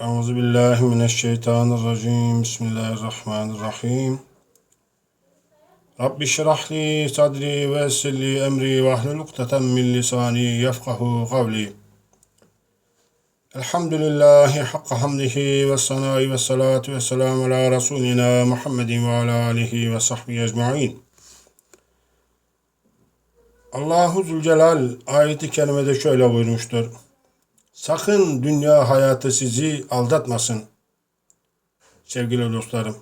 Euzu billahi mineşşeytanirracim. Bismillahirrahmanirrahim. Rabbi şrah li sadri ve yessir li emri ve ahlul ukdeten min lisani yefkahu kavli. Elhamdülillahi hakka hamdihi ve sanayi ve salatu ve selamu ala Resulina Muhammedin ve ala alihi ve sahbihi. Allahu Zülcelal ayeti kerimede şöyle buyurmuştur. Sakın dünya hayatı sizi aldatmasın. Sevgili dostlarım.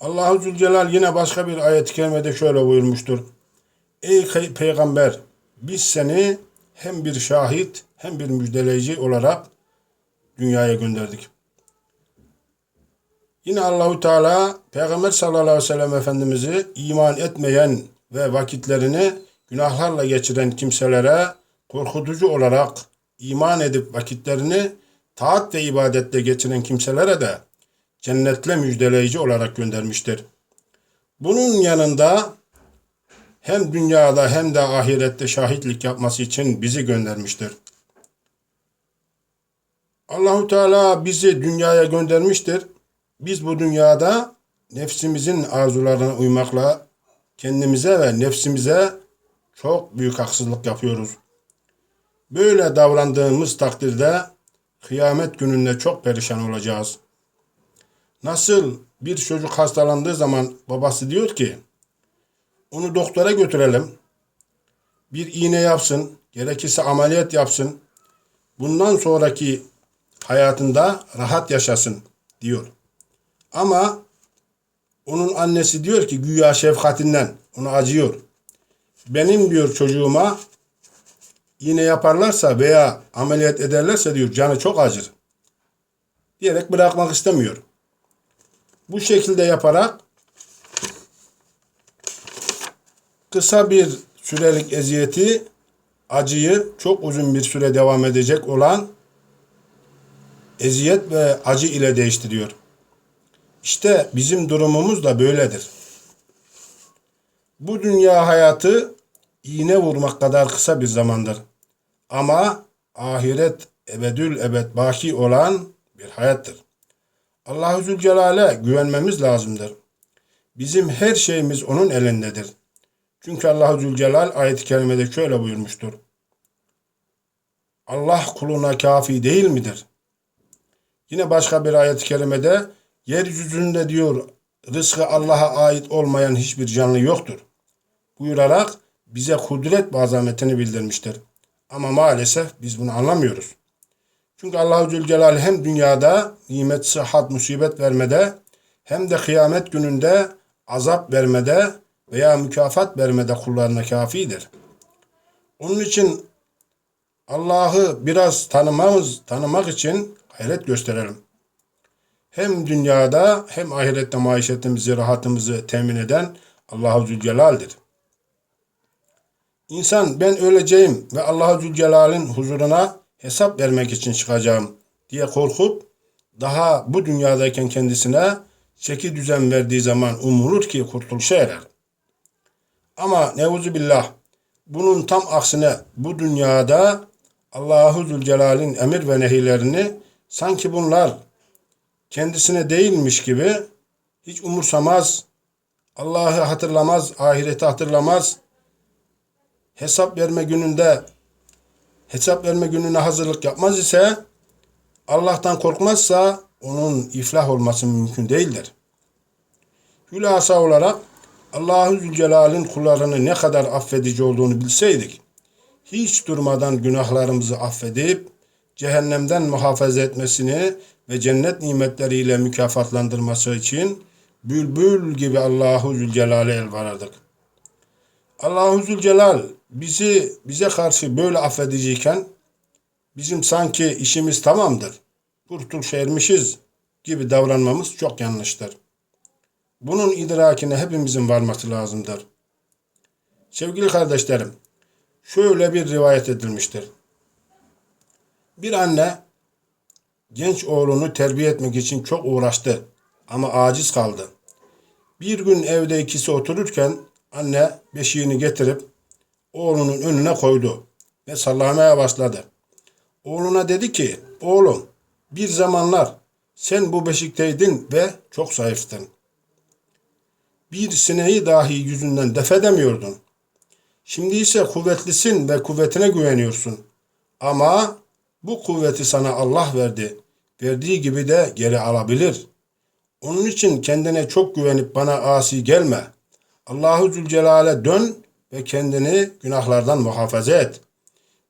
Allahu Zülcelal yine başka bir ayet-i kerimede şöyle buyurmuştur. Ey peygamber biz seni hem bir şahit hem bir müjdeleyici olarak dünyaya gönderdik. Yine Allahu Teala Peygamber sallallahu aleyhi ve sellem Efendimiz'i iman etmeyen ve vakitlerini günahlarla geçiren kimselere korkutucu olarak iman edip vakitlerini taat ve ibadette geçiren kimselere de cennetle müjdeleyici olarak göndermiştir. Bunun yanında hem dünyada hem de ahirette şahitlik yapması için bizi göndermiştir. Allahu Teala bizi dünyaya göndermiştir. Biz bu dünyada nefsimizin arzularına uymakla kendimize ve nefsimize çok büyük haksızlık yapıyoruz. Böyle davrandığımız takdirde kıyamet gününde çok perişan olacağız. Nasıl bir çocuk hastalandığı zaman babası diyor ki onu doktora götürelim. Bir iğne yapsın, gerekirse ameliyat yapsın. Bundan sonraki hayatında rahat yaşasın diyor. Ama onun annesi diyor ki güya şefkatinden ona acıyor. Benim diyor çocuğuma iğne yaparlarsa veya ameliyat ederlerse diyor canı çok acır. Diyerek bırakmak istemiyor. Bu şekilde yaparak kısa bir sürelik eziyeti, acıyı çok uzun bir süre devam edecek olan eziyet ve acı ile değiştiriyor. İşte bizim durumumuz da böyledir. Bu dünya hayatı iğne vurmak kadar kısa bir zamandır. Ama ahiret ebedül ebed baki olan bir hayattır. Allahu Zülcelal'e güvenmemiz lazımdır. Bizim her şeyimiz onun elindedir. Çünkü Allahu Zülcelal ayet-i kerimede şöyle buyurmuştur. Allah kuluna kafi değil midir? Yine başka bir ayet-i kerimede yeryüzünde diyor rızkı Allah'a ait olmayan hiçbir canlı yoktur. Buyurarak bize kudret ve azametini bildirmiştir. Ama maalesef biz bunu anlamıyoruz. Çünkü Allahu Zülcelal hem dünyada nimet, sıhhat, musibet vermede hem de kıyamet gününde azap vermede veya mükafat vermede kullarına kafidir. Onun için Allah'ı biraz tanımamız, tanımak için gayret gösterelim. Hem dünyada hem ahirette maişetimizi, rahatımızı temin eden Allahu Zülcelal'dir. İnsan ben öleceğim ve Allahu Zülcelal'in huzuruna hesap vermek için çıkacağım diye korkup daha bu dünyadayken kendisine çeki düzen verdiği zaman umulur ki kurtuluşa erer. Ama nevuzu billah bunun tam aksine bu dünyada Allahu Zülcelal'in emir ve nehilerini sanki bunlar kendisine değilmiş gibi hiç umursamaz, Allah'ı hatırlamaz, ahireti hatırlamaz, hesap verme gününde hesap verme gününe hazırlık yapmaz ise Allah'tan korkmazsa onun iflah olması mümkün değildir. Hülasa olarak Allahu Zülcelal'in kullarını ne kadar affedici olduğunu bilseydik, hiç durmadan günahlarımızı affedip cehennemden muhafaza etmesini ve cennet nimetleriyle mükafatlandırması için bülbül gibi Allahu Zülcelal'e el varardık. Allahu Zülcelal bizi bize karşı böyle affediciyken bizim sanki işimiz tamamdır, kurtuluş ermişiz gibi davranmamız çok yanlıştır. Bunun idrakine hepimizin varması lazımdır. Sevgili kardeşlerim, şöyle bir rivayet edilmiştir. Bir anne genç oğlunu terbiye etmek için çok uğraştı ama aciz kaldı. Bir gün evde ikisi otururken anne beşiğini getirip oğlunun önüne koydu ve sallamaya başladı. Oğluna dedi ki, oğlum Bir zamanlar sen bu beşikteydin ve çok zayıftın. Bir sineği dahi yüzünden def edemiyordun. Şimdi ise kuvvetlisin ve kuvvetine güveniyorsun. Ama bu kuvveti sana Allah verdi. Verdiği gibi de geri alabilir. Onun için kendine çok güvenip bana asi gelme. Allahu Zülcelal'e dön ve kendini günahlardan muhafaza et.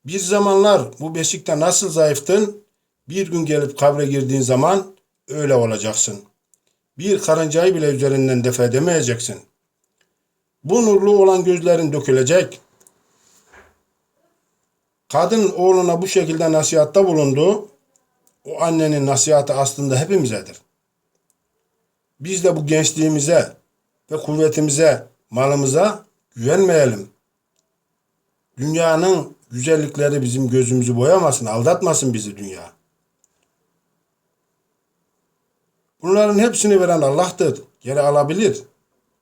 Bir zamanlar bu beşikte nasıl zayıftın, bir gün gelip kabre girdiğin zaman öyle olacaksın. Bir karıncayı bile üzerinden def edemeyeceksin. Bu nurlu olan gözlerin dökülecek. Kadın oğluna bu şekilde nasihatta bulundu. O annenin nasihatı aslında hepimizedir. Biz de bu gençliğimize ve kuvvetimize, malımıza güvenmeyelim. Dünyanın güzellikleri bizim gözümüzü boyamasın, aldatmasın bizi dünya. Bunların hepsini veren Allah'tır. Geri alabilir.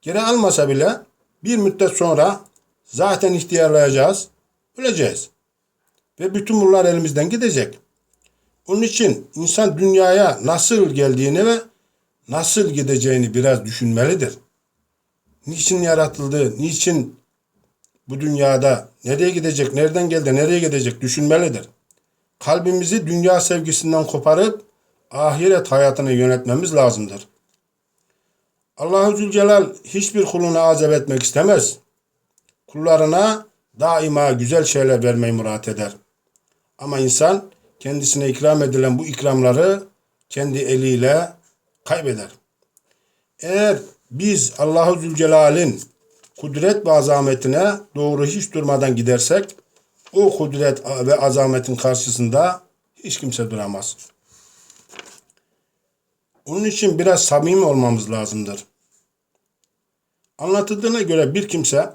Geri almasa bile bir müddet sonra zaten ihtiyarlayacağız, öleceğiz. Ve bütün bunlar elimizden gidecek. Onun için insan dünyaya nasıl geldiğini ve nasıl gideceğini biraz düşünmelidir. Niçin yaratıldı, niçin bu dünyada nereye gidecek, nereden geldi, nereye gidecek düşünmelidir. Kalbimizi dünya sevgisinden koparıp ahiret hayatını yönetmemiz lazımdır. Allahu Zülcelal hiçbir kulunu azap etmek istemez. Kullarına daima güzel şeyler vermeyi murat eder. Ama insan kendisine ikram edilen bu ikramları kendi eliyle kaybeder. Eğer biz Allahu Zülcelal'in kudret ve azametine doğru hiç durmadan gidersek o kudret ve azametin karşısında hiç kimse duramaz. Onun için biraz samimi olmamız lazımdır. Anlatıldığına göre bir kimse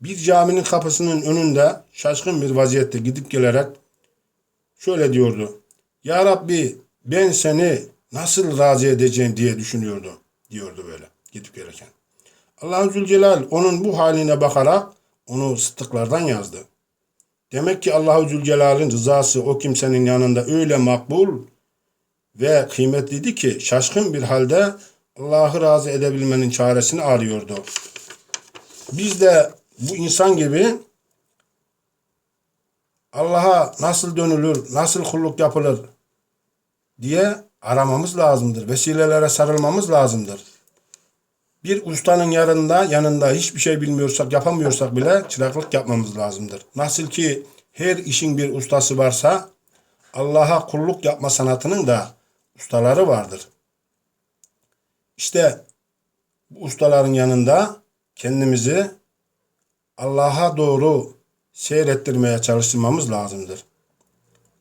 bir caminin kapısının önünde şaşkın bir vaziyette gidip gelerek şöyle diyordu. Ya Rabbi ben seni nasıl razı edeceğim diye düşünüyordu. Diyordu böyle gidip gelirken. Allah-u Zülcelal onun bu haline bakarak onu sıddıklardan yazdı. Demek ki Allahu Zülcelal'in rızası o kimsenin yanında öyle makbul ve kıymetliydi ki şaşkın bir halde Allah'ı razı edebilmenin çaresini arıyordu. Biz de bu insan gibi Allah'a nasıl dönülür, nasıl kulluk yapılır diye aramamız lazımdır. Vesilelere sarılmamız lazımdır. Bir ustanın yanında, yanında hiçbir şey bilmiyorsak, yapamıyorsak bile çıraklık yapmamız lazımdır. Nasıl ki her işin bir ustası varsa Allah'a kulluk yapma sanatının da ustaları vardır. İşte bu ustaların yanında kendimizi Allah'a doğru seyrettirmeye çalıştırmamız lazımdır.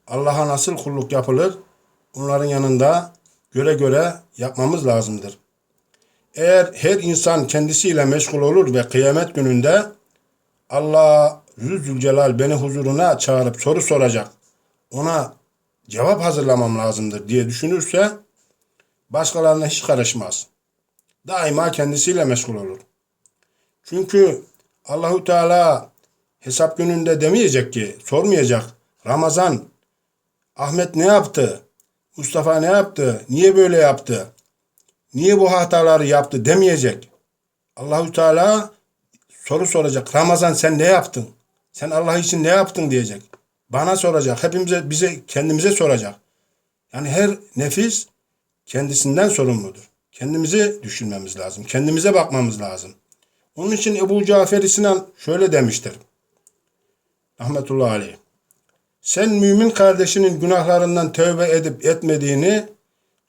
Allah'a nasıl kulluk yapılır? Onların yanında göre göre yapmamız lazımdır. Eğer her insan kendisiyle meşgul olur ve kıyamet gününde Allah Zülcelal beni huzuruna çağırıp soru soracak. Ona cevap hazırlamam lazımdır diye düşünürse başkalarına hiç karışmaz. Daima kendisiyle meşgul olur. Çünkü Allahu Teala hesap gününde demeyecek ki, sormayacak. Ramazan, Ahmet ne yaptı? Mustafa ne yaptı? Niye böyle yaptı? Niye bu hataları yaptı demeyecek. Allahu Teala soru soracak. Ramazan sen ne yaptın? Sen Allah için ne yaptın diyecek. Bana soracak. Hepimize bize kendimize soracak. Yani her nefis kendisinden sorumludur. Kendimizi düşünmemiz lazım. Kendimize bakmamız lazım. Onun için Ebu Cafer Sinan şöyle demiştir. Rahmetullahi aleyh. Sen mümin kardeşinin günahlarından tövbe edip etmediğini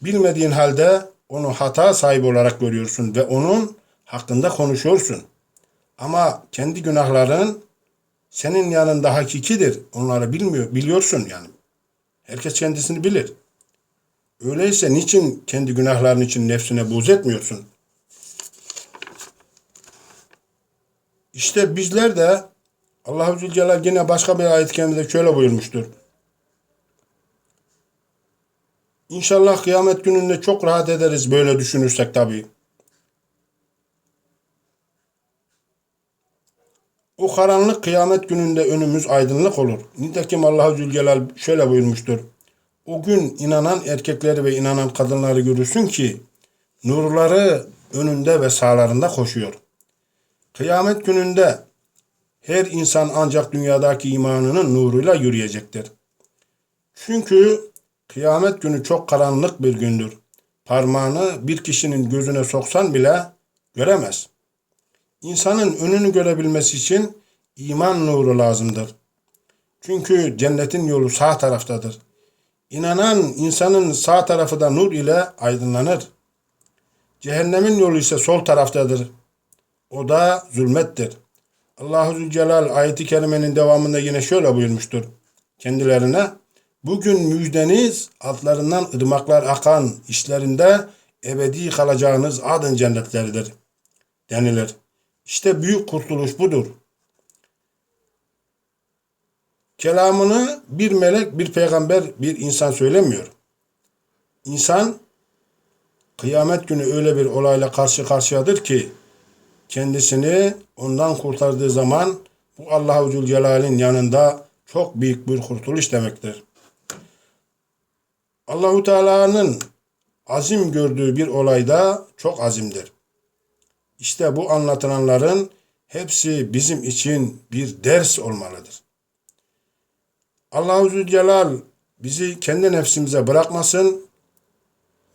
bilmediğin halde onu hata sahibi olarak görüyorsun ve onun hakkında konuşuyorsun. Ama kendi günahların senin yanında hakikidir. Onları bilmiyor, biliyorsun yani. Herkes kendisini bilir. Öyleyse niçin kendi günahların için nefsine buğz etmiyorsun? İşte bizler de Allahu Zülcelal yine başka bir ayet-i kerimede şöyle buyurmuştur. İnşallah kıyamet gününde çok rahat ederiz böyle düşünürsek tabii. O karanlık kıyamet gününde önümüz aydınlık olur. Nitekim Allah-u Zülcelal şöyle buyurmuştur. o gün inanan erkekleri ve inanan kadınları görürsün ki nurları önünde ve sağlarında koşuyor. Kıyamet gününde her insan ancak dünyadaki imanının nuruyla yürüyecektir. Çünkü kıyamet günü çok karanlık bir gündür. Parmağını bir kişinin gözüne soksan bile göremez. İnsanın önünü görebilmesi için iman nuru lazımdır. Çünkü cennetin yolu sağ taraftadır. İnanan insanın sağ tarafı da nur ile aydınlanır. Cehennemin yolu ise sol taraftadır. O da zulmettir. Allahu Zülcelal ayeti kerimenin devamında yine şöyle buyurmuştur kendilerine. Bugün müjdeniz altlarından ırmaklar akan işlerinde ebedi kalacağınız adın cennetleridir denilir. İşte büyük kurtuluş budur. Kelamını bir melek, bir peygamber, bir insan söylemiyor. İnsan kıyamet günü öyle bir olayla karşı karşıyadır ki kendisini ondan kurtardığı zaman bu Allahu Zülcelal'in yanında çok büyük bir kurtuluş demektir. Allahu Teala'nın azim gördüğü bir olayda çok azimdir. İşte bu anlatılanların hepsi bizim için bir ders olmalıdır. Allahu Zülcelal bizi kendi nefsimize bırakmasın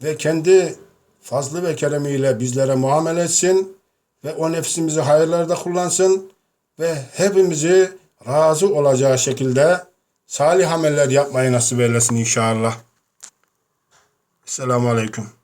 ve kendi fazlı ve keremiyle bizlere muamele etsin ve o nefsimizi hayırlarda kullansın ve hepimizi razı olacağı şekilde salih ameller yapmayı nasip eylesin inşallah. Selamun Aleyküm.